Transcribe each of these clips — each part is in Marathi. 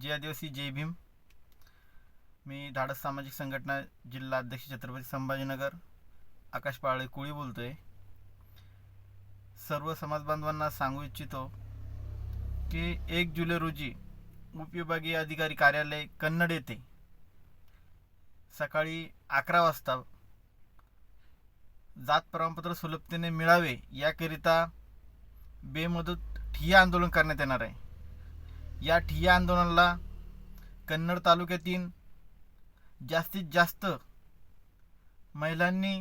जय आदिवासी जय भीम मी धाडस सामाजिक संघटना जिल्हा अध्यक्ष छत्रपती संभाजीनगर आकाश पाळे बोलतो आहे सर्व समाज बांधवांना सांगू इच्छितो की एक जुलै रोजी उपविभागीय अधिकारी कार्यालय कन्नड येथे सकाळी अकरा वाजता जात प्रमाणपत्र सुलभतेने मिळावे याकरिता बेमुदत ठिय्या आंदोलन करण्यात येणार आहे. या ठिय्या आंदोलनाला कन्नड तालुक्यातील जास्तीत जास्त महिलांनी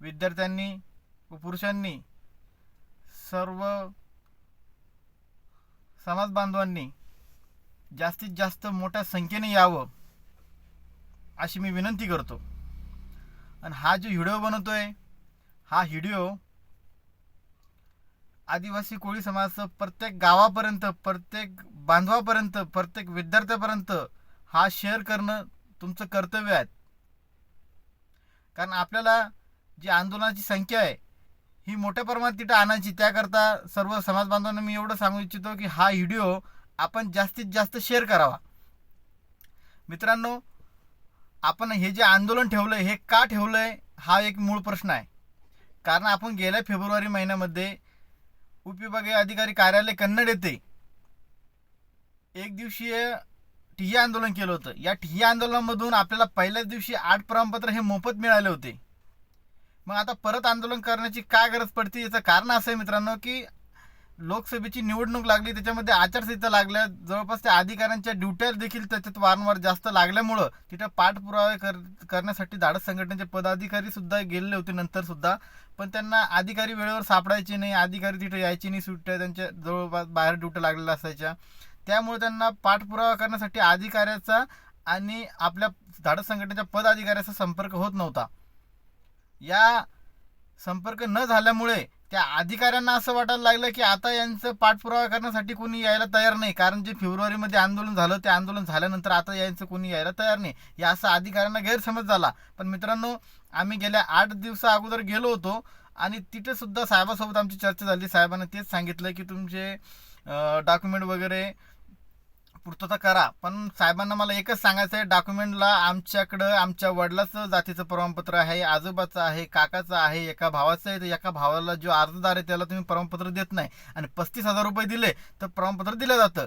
विद्यार्थ्यांनी व पुरुषांनी सर्व समाज बांधवांनी जास्तीत जास्त मोठ्या संख्येने यावं अशी मी विनंती करतो. आणि हा जो व्हिडिओ बनवतोय हा व्हिडिओ आदिवासी कोळी समाजाचं प्रत्येक गावापर्यंत प्रत्येक बांधवापर्यंत प्रत्येक विद्यार्थ्यापर्यंत हा शेअर करणं तुमचं कर्तव्य आहे. कारण आपल्याला जी आंदोलनाची संख्या आहे ही मोठ्या प्रमाणात तिथं आणायची. त्याकरता सर्व समाज बांधवांना मी एवढं सांगू इच्छितो की हा व्हिडिओ आपण जास्तीत जास्त शेअर करावा. मित्रांनो आपण हे जे आंदोलन ठेवलं हे का ठेवलं आहे हा एक मूळ प्रश्न आहे. कारण आपण गेल्या फेब्रुवारी महिन्यामध्ये उपविभागीय अधिकारी कार्यालय कन्नड येथे एक दिवसीय ठिय्या आंदोलन केलं होतं. या ठिय्या आंदोलनामधून आपल्याला पहिल्याच दिवशी आठ प्रमाणपत्र हे मोफत मिळाले होते. मग आता परत आंदोलन करण्याची काय गरज पडते याचं कारण असं आहे मित्रांनो की लोकसभेची निवडणूक लागली त्याच्यामध्ये आचारसंहिता लागल्या. जवळपास त्या अधिकाऱ्यांच्या ड्युट्या देखील त्याच्यात वारंवार जास्त लागल्यामुळं तिथं पाठपुरावे कर करण्यासाठी धाडस संघटनेचे पदाधिकारी सुद्धा गेलेले होते नंतर सुद्धा. पण त्यांना अधिकारी वेळेवर सापडायचे नाही अधिकारी तिथं यायचे नाही सुट्ट्या त्यांच्या जवळपास बाहेर ड्युट्या लागलेल्या असायच्या. त्यामुळे त्यांना पाठपुरावा करण्यासाठी अधिकाऱ्याचा आणि आपल्या धाडस संघटनेच्या पदाधिकाऱ्याचा संपर्क होत नव्हता. या संपर्क न झाल्यामुळे त्या अधिकाऱ्यांना असं वाटायला लागलं की आता यांचं पाठपुरावा करण्यासाठी कोणी यायला तयार नाही. कारण जे फेब्रुवारीमध्ये आंदोलन झालं ते आंदोलन झाल्यानंतर आता यायचं कोणी यायला तयार नाही. या असं अधिकाऱ्यांना गैरसमज झाला. पण मित्रांनो आम्ही गेल्या आठ दिवसा अगोदर गेलो होतो आणि तिथे सुद्धा साहेबासोबत आमची चर्चा झाली. साहेबांना तेच सांगितलं की तुमचे डॉक्युमेंट वगैरे पूर्तता करा. पण साहेबांना मला एकच सांगायचं आहे डॉक्युमेंटला आमच्याकडं आमच्या वडिलाचं जातीचं प्रमाणपत्र आहे आजोबाचं आहे काकाचं आहे एका भावाचं आहे तर एका भावाला जो अर्जदार आहे त्याला तुम्ही प्रमाणपत्र देत नाही. आणि पस्तीस हजार रुपये दिले तर प्रमाणपत्र दिलं जातं.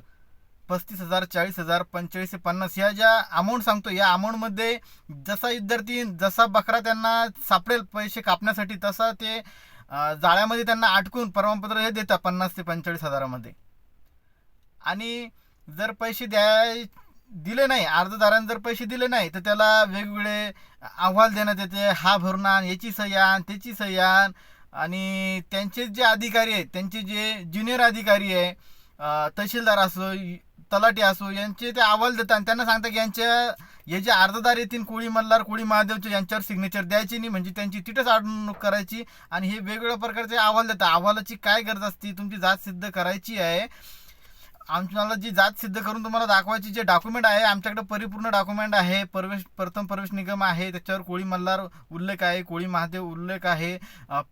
पस्तीस हजार चाळीस हजार पंचेचाळीस ते पन्नास या ज्या अमाऊंट सांगतो या अमाऊंटमध्ये जसा विद्यार्थी जसा बकरा त्यांना सापडेल पैसे कापण्यासाठी तसा ते जाळ्यामध्ये त्यांना अटकून प्रमाणपत्र हे देतात पन्नास ते पंचेचाळीस हजारामध्ये. आणि जर पैसे द्याय दिले नाही अर्जदाराने जर पैसे दिले नाही तर त्याला वेगवेगळे अहवाल देण्यात येते. हा भरून आण याची सही आण त्याची सही आण आणि त्यांचे जे अधिकारी आहेत त्यांचे जे ज्युनियर अधिकारी आहे तहसीलदार असो तलाटी असो यांचे ते अहवाल देतात आणि त्यांना सांगतात की यांच्या हे जे अर्जदार येतील कोळी मल्हार कोळी महादेवचे यांच्यावर सिग्नेचर द्यायची नाही. म्हणजे त्यांची तिथेच अडवणूक करायची आणि हे वेगवेगळ्या प्रकारचे अहवाल देतात. अहवालाची काय गरज असते? तुमची जात सिद्ध करायची आहे. आमच्याला जी जात सिद्ध करून तुम्हाला दाखवायची जे डॉक्युमेंट आहे आमच्याकडे परिपूर्ण डॉक्युमेंट आहे. प्रवेश प्रथम प्रवेश निगम आहे त्याच्यावर कोळी मल्हार उल्लेख आहे कोळी महादेव उल्लेख आहे.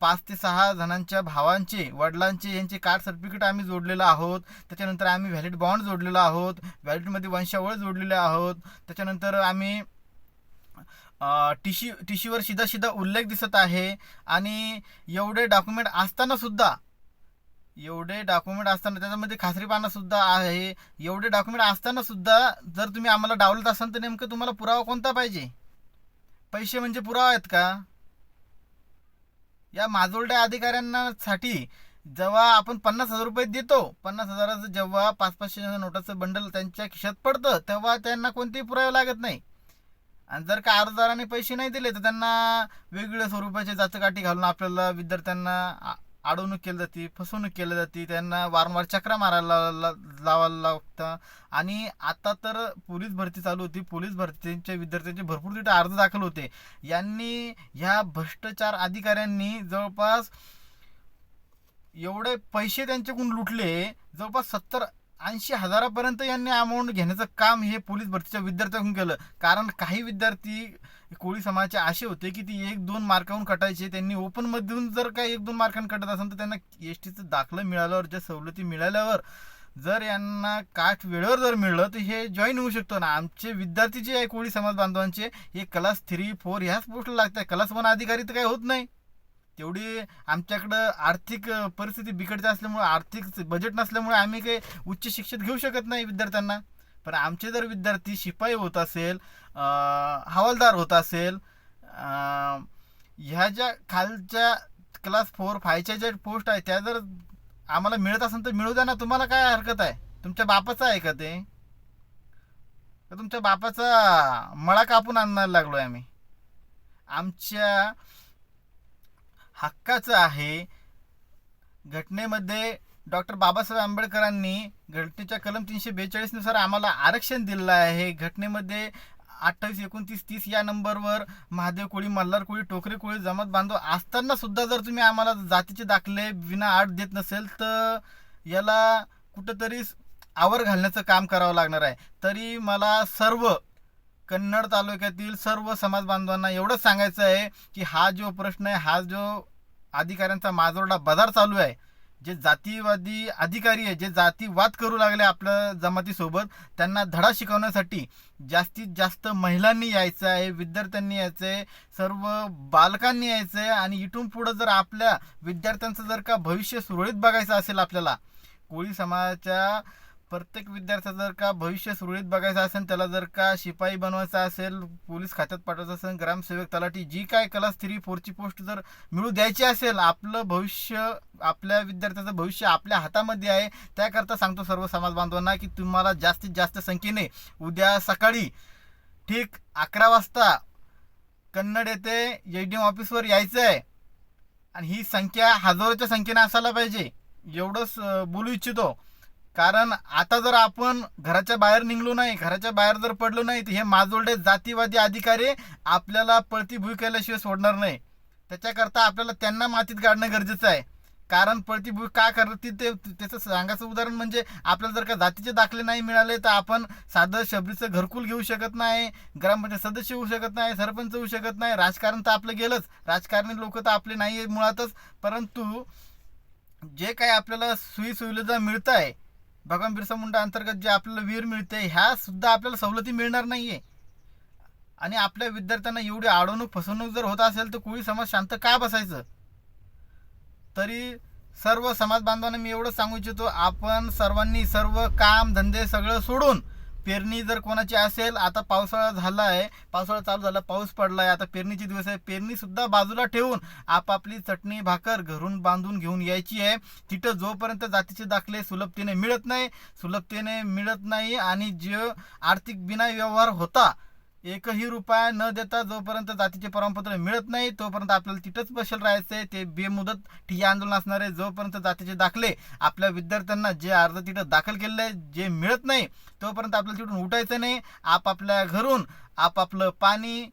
पाच ते सहा जणांच्या भावांचे वडिलांचे यांचे कार्ड सर्टिफिकेट आम्ही जोडलेलं आहोत. त्याच्यानंतर आम्ही व्हॅलिड बॉन्ड जोडलेला आहोत. व्हॅलिडमध्ये वंशावळ जोडलेले आहोत. त्याच्यानंतर आम्ही टिशी टिशीवर सीधा सीधा उल्लेख दिसत आहे. आणि एवढे डॉक्युमेंट असताना सुद्धा एवढे डॉक्युमेंट असताना त्याच्यामध्ये खासरीपाना सुद्धा आहे. एवढे डॉक्युमेंट असताना सुद्धा जर तुम्ही आम्हाला डावलत असाल तर नेमकं तुम्हाला पुरावा कोणता पाहिजे? पैसे म्हणजे पुरावा आहेत का? या माजोलड्या अधिकाऱ्यांनासाठी जेव्हा आपण पन्नास हजार रुपये देतो पन्नास हजाराचं जेव्हा पाच पाचशे नोटाचं बंडल त्यांच्या खिशात पडतं तेव्हा त्यांना कोणतेही पुरावे लागत नाही. आणि जर का अर्जदाराने पैसे नाही दिले तर त्यांना वेगवेगळ्या स्वरूपाचे जाचकाठी घालून आपल्याला विद्यार्थ्यांना आ- अडवणूक केली जाते फसवणूक केली जाते त्यांना वारंवार चक्रा मारायला ला- लावायला लागतं. आणि आता तर पोलीस भरती चालू होती. पोलीस भरतीच्या विद्यार्थ्यांचे भरपूर तिथे अर्ज दाखल होते. यांनी ह्या भ्रष्टाचार अधिकाऱ्यांनी जवळपास एवढे पैसे त्यांच्याकडून लुटले जवळपास सत्तर ऐंशी हजारापर्यंत यांनी अमाऊंट घेण्याचं काम हे पोलीस भरतीच्या विद्यार्थ्यांकडून केलं. कारण काही विद्यार्थी कोळी समाजाचे असे होते की ती एक दोन मार्काहून कटायचे त्यांनी ओपनमधून जर काही एक दोन मार्कांनी कटत असेल तर त्यांना एस टीचं दाखलं मिळाल्यावर ज्या सवलती मिळाल्यावर जर यांना काठ वेळेवर जर मिळलं तर हे जॉईन होऊ शकतो. ना आमचे विद्यार्थी जे आहे कोळी समाज बांधवांचे हे क्लास थ्री फोर ह्याच पोस्टला लागत आहे क्लास वन अधिकारी तर काही होत नाही. तेवढी आमच्याकडं आर्थिक परिस्थिती बिकटची असल्यामुळे आर्थिक बजेट नसल्यामुळे आम्ही काही उच्च शिक्षित घेऊ शकत नाही विद्यार्थ्यांना. पण आमचे जर विद्यार्थी शिपाई होत असेल हवालदार होत असेल ह्या ज्या खालच्या क्लास फोर फायच्या ज्या पोस्ट आहेत त्या जर आम्हाला मिळत असेल तर मिळू द्या ना. तुम्हाला काय हरकत आहे? तुमच्या बापाचं आहे का ते? तुमच्या बापाचा मळा कापून आणायला लागलो आहे आम्ही? आमच्या हक्काचं आहे घटनेमध्ये डॉक्टर बाबासाहेब आंबेडकरांनी घटनेच्या कलम तीनशे बेचाळीसनुसार आम्हाला आरक्षण दिलेलं आहे. घटनेमध्ये अठ्ठावीस एकोणतीस तीस या नंबरवर महादेव कोळी मल्हार कोळी टोकरे कोळी जमात बांधव असताना सुद्धा जर तुम्ही आम्हाला जातीचे दाखले विना आठ देत नसेल तर याला कुठंतरी आवर घालण्याचं काम करावं लागणार आहे. तरी मला सर्व कन्नड तालुक्यातील सर्व समाज बांधवांना एवढंच सांगायचं आहे की हा जो प्रश्न आहे हा जो अधिकाऱ्यांचा माजोरडा बाजार चालू आहे जे जातीवादी अधिकारी आहे जे जातीवाद करू लागले आपल्या जमातीसोबत त्यांना धडा शिकवण्यासाठी जास्तीत जास्त महिलांनी यायचं आहे विद्यार्थ्यांनी यायचं आहे सर्व बालकांनी यायचं आहे आणि इथून पुढं जर आपल्या विद्यार्थ्यांचं जर का भविष्य सुरळीत बघायचं असेल आपल्याला कोळी समाजाच्या प्रत्येक विद्यार्थ्याचं जर का भविष्य सुरळीत बघायचं असेल त्याला जर का शिपाई बनवायचा असेल पोलीस खात्यात पाठवायचं असेल ग्रामसेवक तलाठी जी काय क्लास थ्री फोरची पोस्ट जर मिळू द्यायची असेल आपलं भविष्य आपल्या विद्यार्थ्याचं भविष्य आपल्या हातामध्ये आहे त्याकरता सांगतो सर्व समाज बांधवांना की तुम्हाला जास्तीत जास्त संख्येने उद्या सकाळी ठीक अकरा वाजता कन्नड येथे एच डी एम ऑफिसवर यायचं आहे आणि ही संख्या हजारोच्या संख्येने असायला पाहिजे. एवढंच बोलू इच्छितो. कारण आता जर आपण घराच्या बाहेर निघलो नाही घराच्या बाहेर जर पडलो नाही तर हे माजोडे जातीवादी अधिकारी आपल्याला पळती भुई केल्याशिवाय सोडणार नाही. त्याच्याकरता आपल्याला त्यांना मातीत गाडणं गरजेचं आहे. कारण पळती भुई का करते ते त्याचं सांगायचं उदाहरण म्हणजे आपल्याला जर का जातीचे दाखले नाही मिळाले तर आपण साधं शबरीचं घरकुल घेऊ शकत नाही ग्रामपंचायत सदस्य होऊ शकत नाही सरपंच होऊ शकत नाही. राजकारण तर आपलं गेलंच. राजकारणी लोक तर आपले नाही आहे मुळातच. परंतु जे काही आपल्याला सुई सुविधा मिळत आहे भगवान बिरसा मुंडा अंतर्गत जे आपल्याला वीर मिळते ह्या सुद्धा आपल्याला सवलती मिळणार नाही आहे आणि आपल्या विद्यार्थ्यांना एवढी अडवणूक फसवणूक जर होत असेल तर कोळी समाज शांत का बसायचं? तरी सर्व समाज बांधवांना मी एवढं सांगू इच्छितो आपण सर्वांनी सर्व काम धंदे सगळं सोडून पेरणी जर कोणाची असेल आता पावसाळा झाला आहे पावसाळा चालू झाला पाऊस पडला आहे आता पेरणीचे दिवस आहे पेरणी सुद्धा बाजूला ठेवून आपापली चटणी भाकर घरून बांधून घेऊन यायची आहे. तिथं जोपर्यंत जातीचे दाखले सुलभतेने मिळत नाही सुलभतेने मिळत नाही आणि जे आर्थिक बिना व्यवहार होता एकही रुपया न देता जोपर्यंत जातीचे प्रमाणपत्र मिळत नाही तोपर्यंत आपल्याला तिथंच बसेल राहायचं आहे ते बेमुदत ठिय्या आंदोलन असणार आहे. जोपर्यंत जातीचे दाखले आपल्या विद्यार्थ्यांना जे अर्ज तिथं दाखल केलेलं आहे जे मिळत नाही तोपर्यंत आपल्याला तिथून उठायचं नाही. आपापल्या घरून आपापलं पाणी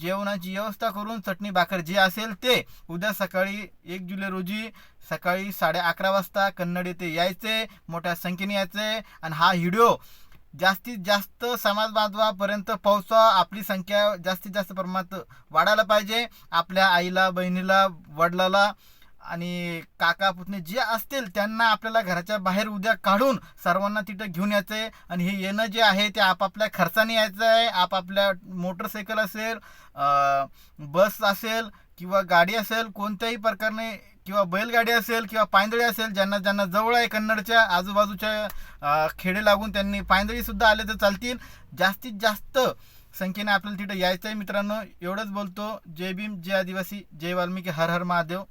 जेवणाची व्यवस्था करून चटणी भाकर जे असेल ते उद्या सकाळी एक जुलै रोजी सकाळी साडे अकरा वाजता कन्नड येथे यायचे मोठ्या संख्येने यायचे आणि हा व्हिडिओ जास्तीत जास्त समाज बांधवापर्यंत पोहोचवा. आपली संख्या जास्तीत जास्त प्रमाणात वाढायला पाहिजे. आपल्या आईला बहिणीला वडिलाला आणि काका पुतणे जे असतील त्यांना आपल्याला घराच्या बाहेर उद्या काढून सर्वांना तिथं घेऊन यायचं आहे आणि हे येणं जे आहे ते आपापल्या खर्चाने यायचं आहे आपापल्या मोटरसायकल असेल बस असेल किंवा गाडी असेल कोणत्याही प्रकारने किंवा बैलगाडी असेल किंवा पायंदळी असेल ज्यांना ज्यांना जवळ आहे कन्नडच्या आजूबाजूच्या खेडे लागून त्यांनी पायंदळीसुद्धा आले तर चालतील. जास्तीत जास्त संख्येने आपल्याला तिथं यायचं आहे मित्रांनो. एवढंच बोलतो. जय भीम जय आदिवासी जय वाल्मिकी हर हर महादेव.